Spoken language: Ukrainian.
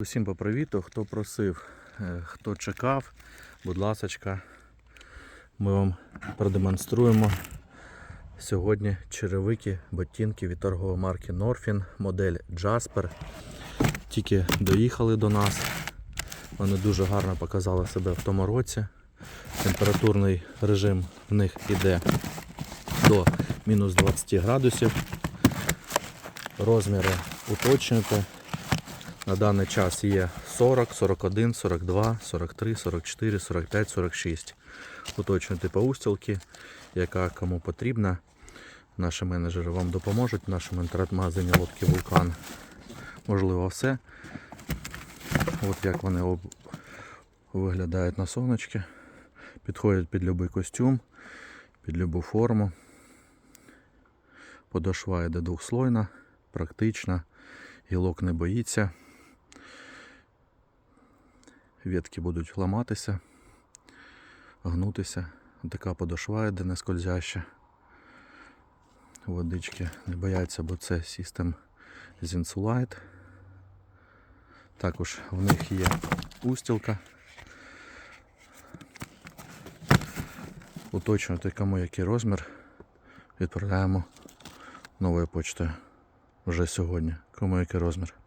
Усім по привіту, хто просив, е, хто чекав, будь ласочка, ми вам продемонструємо сьогодні черевики, ботинки від торгової марки Norfin, модель Jasper. Тільки доїхали до нас. Вони дуже гарно показали себе в тому році. Температурний режим в них іде до мінус 20 градусів. Розміри уточнюйте. На даний час є 40, 41, 42, 43, 44, 45, 46. Уточнюйте по устілки, яка кому потрібна. Наші менеджери вам допоможуть в нашому інтернет-магазині лодки Вулкан. Можливо, все. От як вони об- виглядають на сонечки. Підходять під будь-який костюм, під будь-яку форму. Подошва йде двохслойна, практична, гілок не боїться. Ветки будуть ламатися, гнутися. Така подошва йде не скользяща. Водички не бояться, бо це System Zinsulite. Також в них є устілка. Уточнювати кому який розмір. Відправляємо новою почтою вже сьогодні. Кому який розмір.